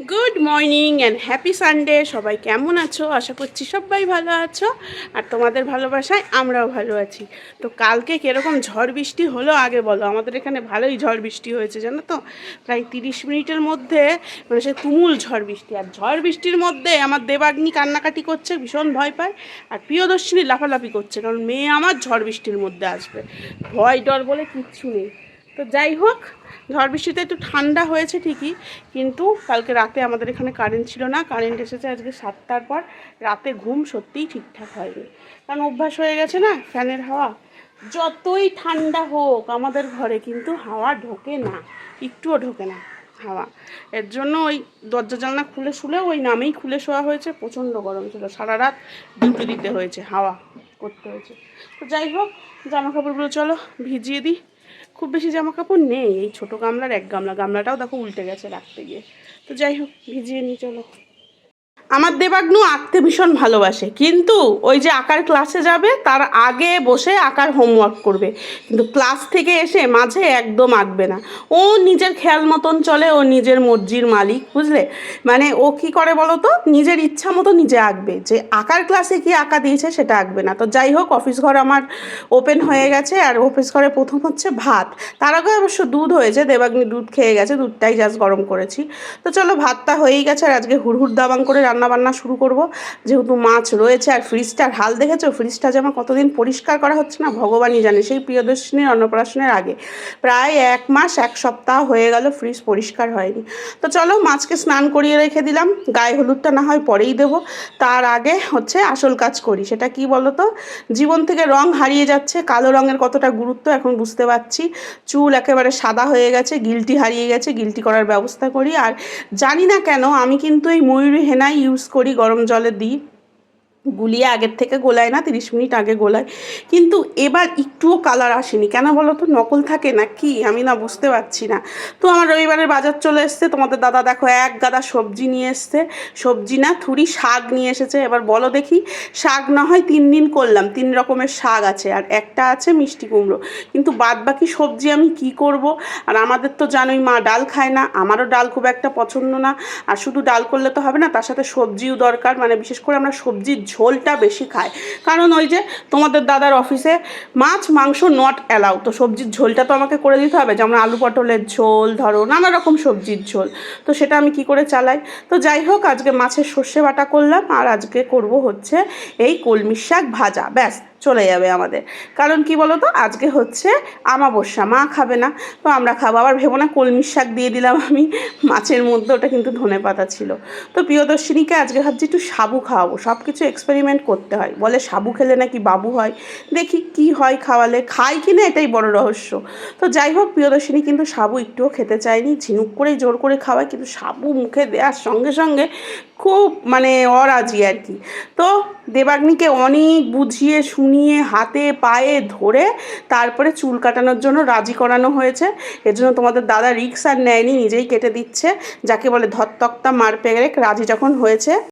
Good morning and happy Sunday সবাই কেমন আছো? আশা করছি সবাই ভালো আছো। আর তোমাদের ভালোবাসায় আমরাও ভালো আছি। তো কালকে কীরকম ঝড় বৃষ্টি হলো আগে বলো? আমাদের এখানে ভালোই ঝড় বৃষ্টি হয়েছে, জানো তো? প্রায় তিরিশ মিনিটের মধ্যে মানে সে তুমুল ঝড় বৃষ্টি। আর ঝড় বৃষ্টির মধ্যে আমার দেবাগ্নি কান্নাকাটি করছে, ভীষণ ভয় পায়। আর প্রিয়দর্শিনী লাফালাফি করছে, কারণ মেয়ে আমার ঝড় বৃষ্টির মধ্যে আসবে। ভয় ডর বলে কিচ্ছু নেই। তো যাই হোক, ঝড় বৃষ্টিতে একটু ঠান্ডা হয়েছে ঠিকই, কিন্তু কালকে রাতে আমাদের এখানে কারেন্ট ছিল না কারেন্ট এসেছে আজকে সাতটার পর, রাতে ঘুম সত্যিই ঠিকঠাক হয়নি। কারণ অভ্যাস হয়ে গেছে না, ফ্যানের হাওয়া। যতই ঠান্ডা হোক আমাদের ঘরে, কিন্তু হাওয়া ঢোকে না, একটুও ঢোকে না হাওয়া। এর জন্য ওই দরজা জানলা খুলে শুলে ওই নামেই খুলে শোয়া হয়েছে, প্রচণ্ড গরম ছিল। সারা রাত ডিউটি দিতে হয়েছে, হাওয়া করতে হয়েছে। তো যাই হোক জামা কাপড়গুলো চলো ভিজিয়ে দিই। খুব বেশি জামা কাপড় নেই, এই ছোটো গামলার এক গামলা। গামলাটাও দেখো উল্টে গেছে রাখতে গিয়ে। তো যাই হোক, ভিজিয়ে নিই চলো। আমার দেবাগ্নু আঁকতে ভীষণ ভালোবাসে। কিন্তু ওই যে আঁকার ক্লাসে যাবে, তার আগে বসে আঁকার হোমওয়ার্ক করবে। কিন্তু ক্লাস থেকে এসে মাঝে একদম আঁকবে না। ও নিজের খেয়াল মতন চলে, ও নিজের মর্জির মালিক, বুঝলে? মানে ও কি করে বলো তো? নিজের ইচ্ছা মতো নিজে আঁকবে। যে আঁকার ক্লাসে কি আঁকা দিয়েছে সেটা আঁকবে না। তো যাই হোক অফিস ঘর আমার ওপেন হয়ে গেছে, আর অফিস ঘরে প্রথম হচ্ছে ভাত। তার আগে অবশ্য দুধ হয়েছে, দেবাগ্নি দুধ খেয়ে গেছে, দুধটাই জাস্ট গরম করেছি। তো চলো, ভাতটা হয়েই গেছে, আর আজকে হুড়হুড় দাবাং করে রান্না বান্না শুরু করব। যেহেতু মাছ রয়েছে আর ফ্রিজটার হাল দেখেছ? ফ্রিজটা যে আমার কতদিন পরিষ্কার করা হচ্ছে না, ভগবানই জানে। সেই প্রিয়দর্শিনীর অন্নপ্রাশনের আগে। প্রায় এক মাস, এক সপ্তাহ হয়ে গেল ফ্রিজ পরিষ্কার হয়নি। তো চলো মাছকে স্নান করিয়ে রেখে দিলাম। গায়ে হলুদটা না হয় পরেই দেবো। তার আগে হচ্ছে আসল কাজ করি। সেটা কি বলো তো জীবন থেকে রং হারিয়ে যাচ্ছে। কালো রঙের কতটা গুরুত্ব এখন বুঝতে পারছি। চুল একেবারে সাদা হয়ে গেছে গিলটি হারিয়ে গেছে গিলটি করার ব্যবস্থা করি। আর জানি না কেন, আমি কিন্তু এই ময়ূরী, হেনাই ইউজ করি গরম জলে দিই। গুলিয়ে আগের থেকে গোলায় না, তিরিশ মিনিট আগে গোলায়। কিন্তু এবার একটুও কালার আসেনি। কেন বলো তো নকল থাকে না কি? আমি না বুঝতে পারছি না। তো আমার রবিবারের বাজার চলে এসছে। তোমাদের দাদা দেখো এক গাদা সবজি নিয়ে এসছে। সবজি না, থুরি শাক নিয়ে এসেছে। এবার বলো দেখি, শাক না হয় তিন দিন করলাম। তিন রকমের শাক আছে। আর একটা আছে মিষ্টি কুমড়ো। কিন্তু বাদ বাকি সবজি আমি কি করব? আর আমাদের তো জানোই মা ডাল খায় না। আমারও ডাল খুব একটা পছন্দ না। আর শুধু ডাল করলে তো হবে না, তার সাথে সবজিও দরকার। মানে বিশেষ করে আমরা সবজির ঝোলটা বেশি খায়। কারণ ওই যে তোমাদের দাদার অফিসে মাছ, মাংস নট অ্যালাউ তো সবজির ঝোলটা তো আমাকে করে দিতে হবে। যেমন আলু পটলের ঝোল, ধরো নানা রকম সবজির ঝোল। তো সেটা আমি কি করে চালাই? তো যাই হোক, আজকে মাছের সর্ষে বাটা করলাম। আর আজকে করব হচ্ছে এই কলমির শাক ভাজা। ব্যাস। চলে যাবে আমাদের। কারণ কি বলো তো আজকে হচ্ছে আমাবস্যা, মা খাবে না। তো আমরা খাব। আবার ভেবো না কলমির শাক দিয়ে দিলাম আমি। মাছের মধ্যে ওটা কিন্তু ধনে পাতা ছিল। তো প্রিয়দর্শিনীকে আজকে ভাবছি একটু সাবু খাওয়াবো। সব কিছু এক্সপেরিমেন্ট করতে হয়। বলে সাবু খেলে নাকি বাবু হয়? দেখি কি হয় খাওয়ালে। খাই কি না এটাই বড় রহস্য। তো যাই হোক, প্রিয়দর্শিনী কিন্তু সাবু একটুও খেতে চায়নি। ঝিনুক করেই জোর করে খাওয়ায়। কিন্তু সাবু মুখে দেওয়ার সঙ্গে সঙ্গে খুব মানে অরাজি আর কি। তো দেবাগ্নিকে অনেক বুঝিয়ে শুনিয়ে হাতে, পায়ে ধরে তারপরে চুল কাটানোর জন্য রাজি করানো হয়েছে। এর জন্য তোমাদের দাদা রিক্স আর নেয়নি, নিজেই কেটে দিচ্ছে। যাকে বলে ধত্তক্তা মার পেরেক, রাজি যখন হয়েছে।